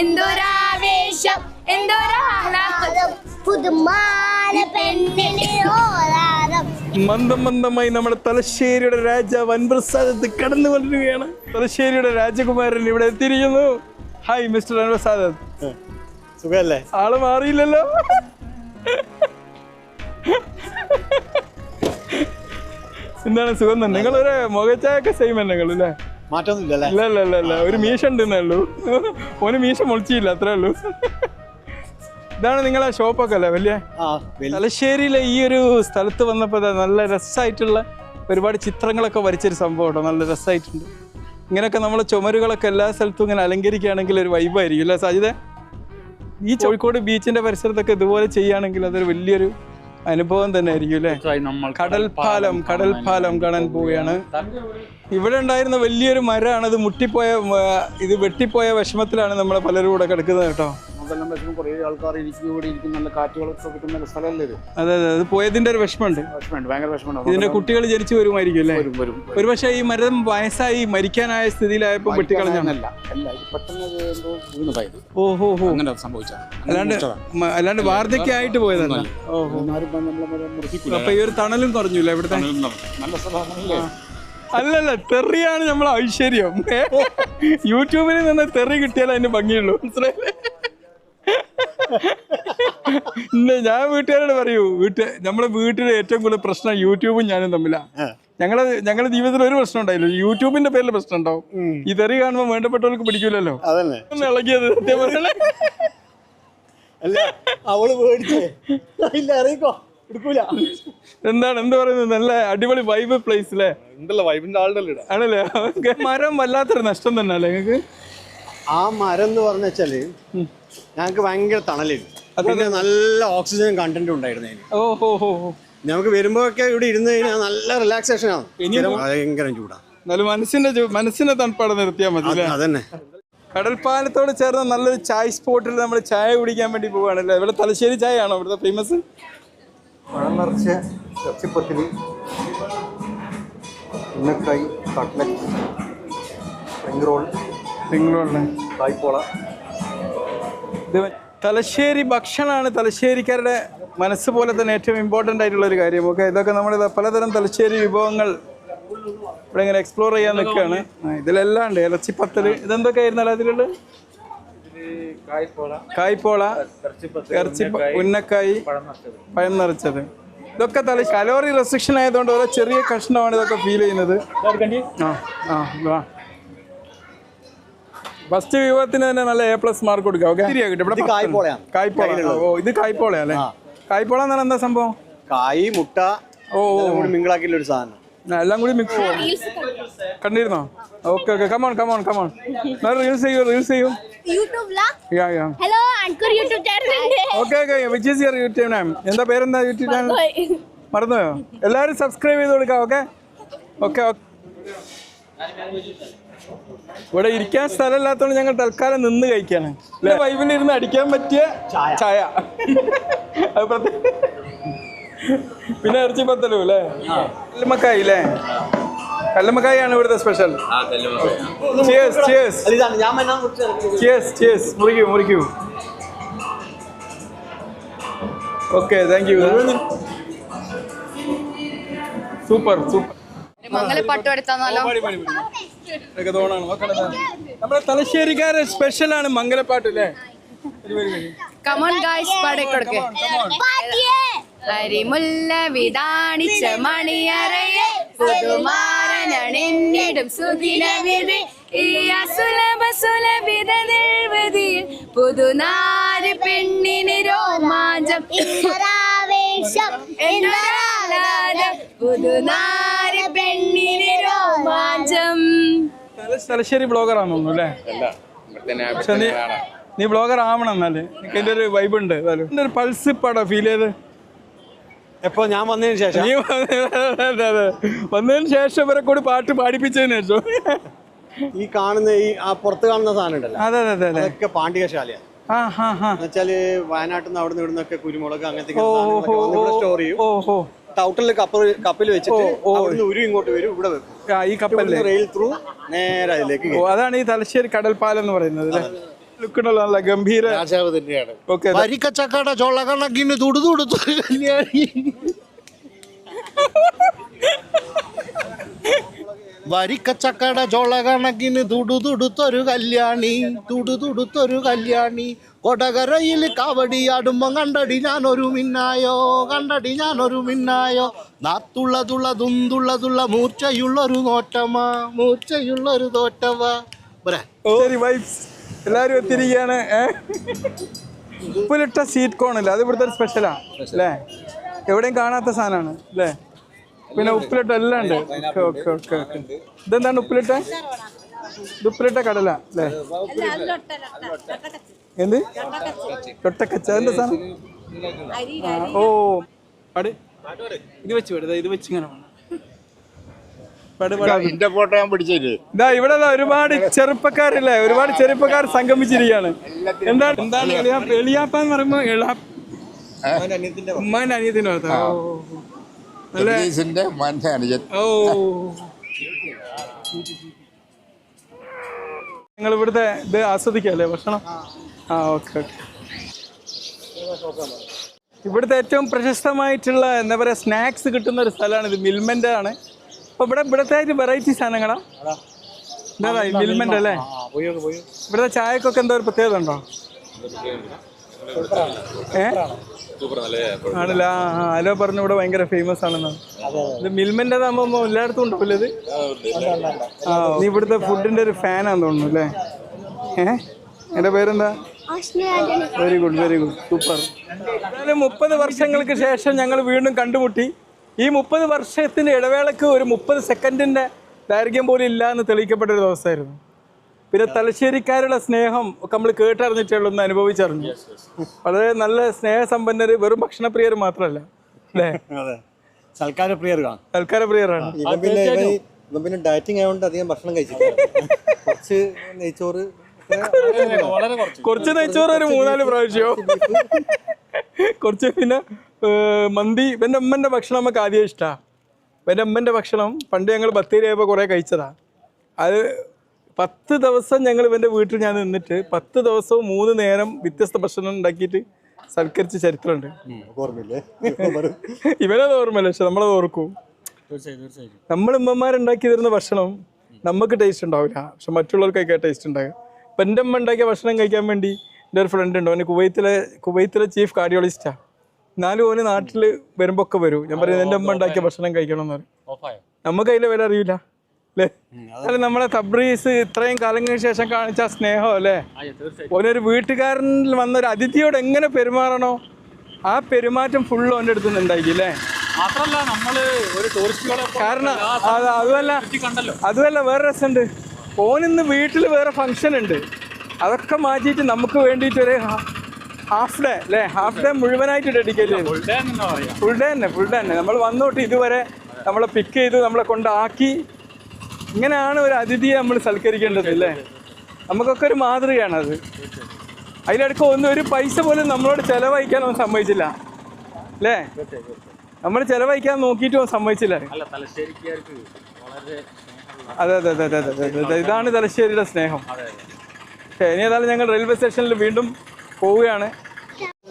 എന്തൊരാവേശം എന്തൊരാഹ്ലാദം പുതുമാല പെണ്ണിന് ഓരാരം മന്ദം മന്ദമായി നമ്മുടെ തലശ്ശേരിയുടെ രാജാവ് അൻപ്രസാദത്ത് കടന്നു കൊണ്ടിരിക്കുകയാണ് തലശ്ശേരിയുടെ രാജകുമാരൻ ഇവിടെ എത്തിയിരിക്കുന്നു. ഹായ് മിസ്റ്റർ അൻപ്രസാദത്ത് സുഖല്ലേ? ആൾ മാറിയില്ലല്ലോ. എന്താണ് സുഖം തന്നെ? നിങ്ങളൊരു മുഖച്ചായൊക്കെ സെയിം തന്നെ നിങ്ങൾ അല്ലേ? മാറ്റമൊന്നുമില്ലല്ലേ ഇല്ല ഇല്ല ഇല്ല. ഇല്ല ഒരു മീശ ഉണ്ടെന്നേ ഓന് മീശ മുളിച്ചില്ല അത്രേ ഉള്ളൂ. ഇതാണ് നിങ്ങളെ ഷോപ്പൊക്കെ അല്ലേ വലിയ? തലശ്ശേരിയിലെ ഈ ഒരു സ്ഥലത്ത് വന്നപ്പോൾ നല്ല രസമായിട്ടുള്ള ഒരുപാട് ചിത്രങ്ങളൊക്കെ വരച്ചൊരു സംഭവം കേട്ടോ നല്ല രസമായിട്ടുണ്ട് ഇങ്ങനെയൊക്കെ നമ്മൾ ചുമരുകളൊക്കെ എല്ലാ സ്ഥലത്തും ഇങ്ങനെ അലങ്കരിക്കുകയാണെങ്കിൽ ഒരു വൈബായിരിക്കും അല്ലേ സാജിത ഈ കോഴിക്കോട് ബീച്ചിന്റെ പരിസരത്തൊക്കെ ഇതുപോലെ ചെയ്യുകയാണെങ്കിൽ അതൊരു വലിയൊരു അനുഭവം തന്നെ ആയിരിക്കും അല്ലേ? കടൽപ്പാലം കടൽപ്പാലം കാണാൻ പോവുകയാണ്. ഇവിടെ ഉണ്ടായിരുന്ന വലിയൊരു മരമാണ്. ഇത് മുട്ടിപ്പോയ ഇത് വെട്ടിപ്പോയ വിഷമത്തിലാണ് നമ്മളെ പലരും കൂടെ കിടക്കുന്നത് കേട്ടോ. നമുക്കെല്ലാം പറ്റുമ്പോൾ കുറേ ആൾക്കാർ ഇരിക്കും ഇവിടെ ഇരിക്കും നല്ല കാറ്റുകളൊക്കെ കിട്ടുന്ന ഒരു സ്ഥലമല്ലേ ഇത്? അതെ അതെ അത് പോയതിന്റെ ഒരു വിഷമമുണ്ട്. വിഷമമുണ്ട് ഭയങ്കര വിഷമമുണ്ട്. ഇതിന്റെ കുട്ടികൾ ജനിച്ചു വരുമായിരിക്കും അല്ലേ? വരും വരും ഒരു പക്ഷേ ഈ മരം വയസ്സായി മരിക്കാനായ സ്ഥിതിയിലായപ്പോൾ വെട്ടിക്കളഞ്ഞല്ല അല്ല ഇത് പെട്ടെന്ന് എന്തോ ഓഹോ ഹോ അങ്ങനെ സംഭവിച്ചാ അല്ലാണ്ട് അല്ലാണ്ട് വാർദ്ധക്യമായിട്ട് പോയതല്ല? ഓഹോ അപ്പൊ ഈ ഒരു തണലും കുറഞ്ഞില്ല ഇവിടുത്തെ? നല്ല സ്ഥലമാണല്ലേ? അല്ലല്ല തെറിയാണ് നമ്മളെ ഐശ്വര്യം. യൂട്യൂബിൽ നിന്ന് തെറി കിട്ടിയാലേ അതിന് ഭംഗിയുള്ളൂ. മനസ്സിലായില്ലേ? ഇല്ല, ഞാൻ വീട്ടുകാരോട് പറയൂ വീട്ട് നമ്മളെ വീട്ടിലെ ഏറ്റവും കൂടുതൽ പ്രശ്നം യൂട്യൂബും ഞാനും തമ്മിലാണ് ഞങ്ങളെ ഞങ്ങളുടെ ജീവിതത്തിൽ ഒരു പ്രശ്നം ഉണ്ടായില്ല. യൂട്യൂബിന്റെ പേരിൽ പ്രശ്നം ഉണ്ടാവും. ഈ തെറി കാണുമ്പോൾ വേണ്ടപ്പെട്ടവർക്ക് പിടിക്കൂലല്ലോ. ഇളകിയത് സത്യം പറയണേ അല്ല അവൾ പേടിച്ചേ. ഇല്ല അറിയിക്കോ. എടുക്കൂല. എന്താണ് എന്ത് പറയുന്നത്? നല്ല അടിപൊളി വൈബ് പ്ലേസ് അല്ലേ വൈബിന്റെ ആളുടെ ആണല്ലേ? മരം വല്ലാത്തൊരു നഷ്ടം തന്നെ അല്ലേ നിങ്ങൾക്ക്? ആ മരം എന്ന് പറഞ്ഞ വെച്ചാൽ ഞങ്ങൾക്ക് ഭയങ്കര തണലായിരുന്നു പിന്നെ നല്ല ഓക്സിജൻ കണ്ടന്റ് ഉണ്ടായിരുന്നു അതിന്. ഞങ്ങക്ക് ഹോ ഹോ ഹോ. നമുക്ക് വരുമ്പോഴൊക്കെ ഇവിടെ ഇരുന്ന് കഴിഞ്ഞാൽ നല്ല റിലാക്സേഷൻ ആണ്. ഭയങ്കര ചൂടാ. എന്നാലും മനസ്സിന്റെ മനസ്സിന്റെ തണുപ്പാടെ നിർത്തിയാൽ മതി അല്ലേ? അതന്നെ. കടൽപ്പാലത്തോട് ചേർന്ന നല്ലൊരു ചായ സ്പോട്ടിൽ നമ്മൾ ചായ കുടിക്കാൻ വേണ്ടി പോവുകയാണല്ലേ ഇവിടെ തലശ്ശേരി ചായ ആണോ ഇവിടുത്തെ ഫേമസ് പഴം നിറച്ച ഇറച്ചിപ്പത്തിരി ഉന്നക്കായി കട്ട്ലറ്റ് സ്പ്രിംഗ് റോൾ നിങ്ങളുള്ള തായ്പോള തലശ്ശേരി ഭക്ഷണമാണ് തലശ്ശേരിക്കാരുടെ മനസ്സ് പോലെ തന്നെ ഏറ്റവും ഇമ്പോർട്ടന്റ് ആയിട്ടുള്ള ഒരു കാര്യം. ഓക്കെ ഇതൊക്കെ നമ്മൾ പലതരം തലശ്ശേരി വിഭവങ്ങൾ ഇവിടെ ഇങ്ങനെ എക്സ്പ്ലോർ ചെയ്യാൻ നിൽക്കുകയാണ്. ഇതിലെല്ലാം ഉണ്ട്. ഇറച്ചിപ്പത്തൽ ഇതെന്തൊക്കെയായിരുന്നു അതിലുള്ളത്? കായ്പോള ഇറച്ചി ഉന്നക്കായി പഴം നിറച്ചത്. ഇതൊക്കെ തല കലോറി റെസ്ട്രിക്ഷൻ ആയതുകൊണ്ട് ഓരോ ചെറിയ കഷ്ണമാണ് ഇതൊക്കെ ഫീൽ ചെയ്യുന്നത്. ആ ആ ഫസ്റ്റ് വിഭവത്തിന് തന്നെ നല്ല എ പ്ലസ് മാർക്ക് കൊടുക്കാം ഓക്കെ ഇവിടെ ഇത് കായ്പോളയാണ്. കായ്പോള. ഓ ഇത് കായ്പോള അല്ലേ? കായ്പോള എന്നാണ് എന്താ സംഭവം? കായ് മുട്ട ഓ മിങ്കിളാക്കിയുള്ള ഒരു സാധനം. എല്ലാം കൂടി മിക്സ് കണ്ടിരുന്നോ? Okay okay come on come on come on reels ചെയ്യൂ റീൽസ് ചെയ്യൂ. Yeah yeah hello YouTube channel okay okay which is your YouTube name എന്താ പേരെന്താ യൂട്യൂബ് ചാനൽ മറന്നുപോയോ. എല്ലാവരും സബ്സ്ക്രൈബ് ചെയ്ത് കൊടുക്കാം ഓക്കെ ഓക്കെ ഇവിടെ ഇരിക്കാൻ സ്ഥലമില്ലാത്തതുകൊണ്ട് ഞങ്ങൾ തൽക്കാലം നിന്ന് കഴിക്കാണ്. വൈബിൽ ഇരുന്ന് അടിക്കാൻ പറ്റിയ ചായ. അത് പ്രത്യേക പിന്നെ ഇറച്ചി പത്തലും അല്ലേ? കല്ലുമ്മക്കായി അല്ലേ? കല്ലുമ്മക്കായി ആണ് ഇവിടുത്തെ സ്പെഷ്യൽ ചിയേഴ്സ് ചിയേഴ്സ് അല്ല, ഇതാണ് ഞാൻ എന്നാ ചിയേഴ്സ് ചിയേഴ്സ് മുറിക്കൂ മുറിക്കൂ. Okay thank you super super മംഗലപ്പാട്ട് എടുത്താന്നാലോ ഇതൊക്കെ തോന്നാണ് നോക്കണത് നമ്മുടെ തലശ്ശേരിക്കാരെ സ്പെഷ്യലാണ് മംഗലപ്പാട്ട് അല്ലേ. കമോൺ ഗായ്സ് പാടിക്കൊടുക്ക്. അരിമുല്ല വിതാണിച്ച മണിയറയെ സുദിനവിധി ഈ അസുലഭ സുലഭിത നിർവൃതിയിൽ പുതുനാരി പെണ്ണിന് രോമാഞ്ചം. പുതുനാ പുതുനാരി തലശ്ശേരി ബ്ലോഗർ ആണെന്നു അല്ലേ? പക്ഷെ നീ നീ ബ്ലോഗർ ആവണം എന്നാൽ. എനിക്ക് ഒരു വൈബ് ഉണ്ട്. ഏതായാലും. ഒരു പൾസ് ഇപ്പാടാ ഫീൽ ചെയ്ത്. എപ്പോ ഞാൻ വന്നതിന് ശേഷം? നീ അതെ, അതെ. വന്നതിന് ശേഷം ഇവരെ കൂടി പാട്ട് പാടിപ്പിച്ചതിന് ശേഷം. ഈ കാണുന്ന ഈ ആ പുറത്ത് കാണുന്ന സാധനം ഉണ്ടല്ലോ. അതെ അതെ അതെ അതെ. അതൊക്കെ പാണ്ഡികശാലയാണ് എന്നുവെച്ചാൽ വയനാട്ടിൽ നിന്ന് അവിടെ നിന്ന് ഇവിടുന്നൊക്കെ കുരുമുളക് അങ്ങനത്തെ സ്റ്റോർ ചെയ്യും. ടൗട്ടറിൽ കപ്പ് കപ്പിൽ വെച്ചിട്ട്. അവിടുന്ന് ഉരു ഇങ്ങോട്ട് വരും. ഇവിടെ വെക്കും ഈ കപ്പല്ലേ. റെയിൽ ത്രൂ നേരെ അതിലേക്ക് അതാണ് ഈ തലശ്ശേരി കടൽപ്പാലം എന്ന് പറയുന്നത് അല്ലേ? ലുക്കുണ്ടല്ലോ നല്ല ഗംഭീര രാജാവ് തന്നെയാണ്. ഓക്കെ വരിക്കച്ചക്കട ചോള കണക്കിന് തുടുതുടുത്തു കല്യാണി. വരിക്കച്ചക്കട ചോള കണക്കിന് തുടുതുടുത്തൊരു കല്യാണി തുടുതുടുത്തൊരു കല്യാണി. കൊടകരയിൽ കാവടിയാടുമ്പോ കണ്ടടി ഞാനൊരു മിന്നായോ കണ്ടടി ഞാനൊരു മിന്നായോ. നാത്തുള്ളതുള്ള തുന്തുള്ളതുള്ള മൂർച്ചയുള്ളൊരു നോട്ടമാ മൂർച്ചയുള്ളൊരു വൈബ്സ് എല്ലാവരും എത്തിയിരിക്കുകയാണ്? ഉപ്പിലിട്ട സീറ്റ് കോൺ അല്ലേ അത് ഇവിടുത്തെ സ്പെഷ്യലാ അല്ലേ? എവിടെയും കാണാത്ത സാധനമാണ് അല്ലേ? പിന്നെ ഉപ്പിലിട്ട എല്ലാം ഉണ്ട്. Okay okay okay okay. ഇതെന്താണ് ഉപ്പിലിട്ട? ഇത് ഉപ്പിലിട്ട കടല അല്ലേ? എന്ത്? ലൊട്ടക്കച്ച. എന്താ സാധനം? ഓ. പാട്. ഇത് വെച്ച് വിടുക ഇത് വെച്ച് ഇങ്ങനെ വേണം പാട് പാട്. എന്റെ ഫോട്ടോ ഞാൻ പിടിച്ചേര് ഇതാ ഇവിടെ ഒരുപാട് ചെറുപ്പക്കാരില്ലേ? ഒരുപാട് ചെറുപ്പക്കാർ സംഗമിച്ചിരിക്കുകയാണ്. എന്താണ്? എന്താണ് എളിയാ- എളിയാപ്പ എന്ന് പറയുമ്പോ എളാ ഉമ്മാന്റെ അനിയത്തിന്റെ ഭാഗത്താ? ഓ. അനുജൻ. നിങ്ങൾ ഇവിടുത്തെ ഇത് ആസ്വദിക്കല്ലേ ഭക്ഷണം? ആ. Okay okay. ഇവിടുത്തെ ഏറ്റവും പ്രശസ്തമായിട്ടുള്ള എന്താ പറയുക സ്നാക്സ് കിട്ടുന്ന ഒരു സ്ഥലമാണ് ഇത് മിൽമന്റെ ആണ് അപ്പോൾ ഇവിടെ ഇവിടുത്തെ വെറൈറ്റി സാധനങ്ങളാ? എന്താ മിൽമന്റെ അല്ലേ ഇവിടുത്തെ ചായക്കൊക്കെ എന്താ ഒരു പ്രത്യേകത ഉണ്ടോ? ഏ? ആണല്ലേ? ആ ആലോ പറഞ്ഞു ഇവിടെ ഭയങ്കര ഫേമസ് ആണെന്ന്. ഇത് മിൽമന്റെ ആകുമ്പോൾ എല്ലായിടത്തും ഉണ്ടാവില്ല ഇത്? ആ നീ ഇവിടുത്തെ ഫുഡിന്റെ ഒരു ഫാനാന്ന് തോന്നുന്നു അല്ലേ? ഏ? എന്റെ പേരെന്താ? Very good very good super എന്നാലും മുപ്പത് വർഷങ്ങൾക്ക് ശേഷം ഞങ്ങൾ വീണ്ടും കണ്ടുമുട്ടി. ഈ മുപ്പത് വർഷത്തിന്റെ ഇടവേളക്ക് ഒരു മുപ്പത് സെക്കൻഡിന്റെ ദൈർഘ്യം പോലും ഇല്ല എന്ന് തെളിയിക്കപ്പെട്ട ഒരു ദിവസമായിരുന്നു. പിന്നെ തലശ്ശേരിക്കാരുടെ സ്നേഹം ഒക്കെ നമ്മൾ കേട്ടറിഞ്ഞിട്ടുള്ളൂ ഒന്ന് അനുഭവിച്ചറിഞ്ഞു. വളരെ നല്ല സ്നേഹസമ്പന്നര് വെറും ഭക്ഷണപ്രിയർ മാത്രമല്ല അല്ലേ? പിന്നെ ഡയറ്റിംഗ് ആയതുകൊണ്ട് അധികം ഭക്ഷണം കഴിച്ചിട്ടില്ല. കുറച്ച് നെയ്ച്ചോറ് കുറച്ച് നെയ്ച്ചോറ് ഒരു മൂന്നാൽ പ്രാവശ്യം. കുറച്ച് പിന്നെ മന്തി. എന്റെ അമ്മന്റെ ഭക്ഷണം നമുക്ക് ആദ്യം ഇഷ്ടമാണ് എന്റെ അമ്മന്റെ ഭക്ഷണം പണ്ട് ഞങ്ങൾ ബത്തേരിയായപ്പോൾ കുറേ കഴിച്ചതാ. അത് പത്ത് ദിവസം ഞങ്ങൾ ഇവന്റെ വീട്ടിൽ ഞാൻ നിന്നിട്ട് പത്ത് ദിവസവും മൂന്ന് നേരം വ്യത്യസ്ത ഭക്ഷണം ഉണ്ടാക്കിയിട്ട് സൽക്കരിച്ച ചരിത്രമുണ്ട്. ഓർമ്മയില്ലേ? ഇവനത് ഓർമ്മയില്ല പക്ഷെ നമ്മളത് ഓർക്കൂ. നമ്മൾ ഉമ്മമാരുണ്ടാക്കി തരുന്ന ഭക്ഷണം നമുക്ക് ടേസ്റ്റ് ഉണ്ടാവില്ല. പക്ഷെ മറ്റുള്ളവർക്കൊക്കെ ടേസ്റ്റ് ഉണ്ടാകും ഇപ്പൊ എന്റെ അമ്മ ഉണ്ടാക്കിയ ഭക്ഷണം കഴിക്കാൻ വേണ്ടി എന്റെ ഒരു ഫ്രണ്ട് ഉണ്ട്. അവന് കുവൈത്തിലെ കുവൈത്തിലെ ചീഫ് കാർഡിയോളജിസ്റ്റാ എന്നാലും ഓന് നാട്ടിൽ വരുമ്പോൾ ഒക്കെ വരും. ഞാൻ പറയുന്നത് എന്റെ അമ്മ ഉണ്ടാക്കിയ ഭക്ഷണം കഴിക്കണം എന്ന് പറയും നമുക്ക് അതിലെ വില അറിയില്ല. അല്ലേ അല്ല നമ്മളെ തബ്രീസ് ഇത്രയും കാലങ്ങൾക്ക് ശേഷം കാണിച്ച സ്നേഹം അല്ലേ? ഓനൊരു വീട്ടുകാരനിൽ വന്ന ഒരു അതിഥിയോട് എങ്ങനെ പെരുമാറണോ ആ പെരുമാറ്റം ഫുള്ള് ഓന്റെ അടുത്ത് ഉണ്ടായി ഉണ്ടാക്കി അല്ലേ മാത്രല്ല നമ്മൾ ഒരു ടൂറിസ്റ്റുകളെ കാരണം അത് അതുമല്ല അതുമല്ല വേറെ രസമുണ്ട്. ഓനിന്ന് വീട്ടിൽ വേറെ ഫംഗ്ഷൻ ഉണ്ട്. അതൊക്കെ മാറ്റിയിട്ട് നമുക്ക് വേണ്ടിയിട്ട് ഒരു ഹാഫ് ഡേ അല്ലേ ഹാഫ് ഡേ മുഴുവനായിട്ട് ഡെഡിക്കേറ്റ് ചെയ്തു ഫുൾ ഡേ തന്നെ ഫുൾ ഡേ തന്നെ. നമ്മൾ വന്നോട്ട് ഇതുവരെ നമ്മളെ പിക്ക് ചെയ്ത് നമ്മളെ കൊണ്ടാക്കി ഇങ്ങനെയാണ് ഒരു അതിഥിയെ നമ്മൾ സൽക്കരിക്കേണ്ടത് അല്ലേ? നമുക്കൊക്കെ ഒരു മാതൃകയാണ് അത്. അതിലടക്ക ഒന്നും ഒരു പൈസ പോലും നമ്മളോട് ചെലവഴിക്കാൻ അവൻ സമ്മതിച്ചില്ല. അല്ലേ? നമ്മൾ ചെലവഴിക്കാൻ നോക്കിയിട്ട് അവൻ സമ്മതിച്ചില്ല. അതെ അതെ അതെ അതെ അതെ അതെ. ഇതാണ് തലശ്ശേരിയുടെ സ്നേഹം. ഇനി ഏതായാലും ഞങ്ങൾ റെയിൽവേ സ്റ്റേഷനിൽ വീണ്ടും പോവുകയാണ്.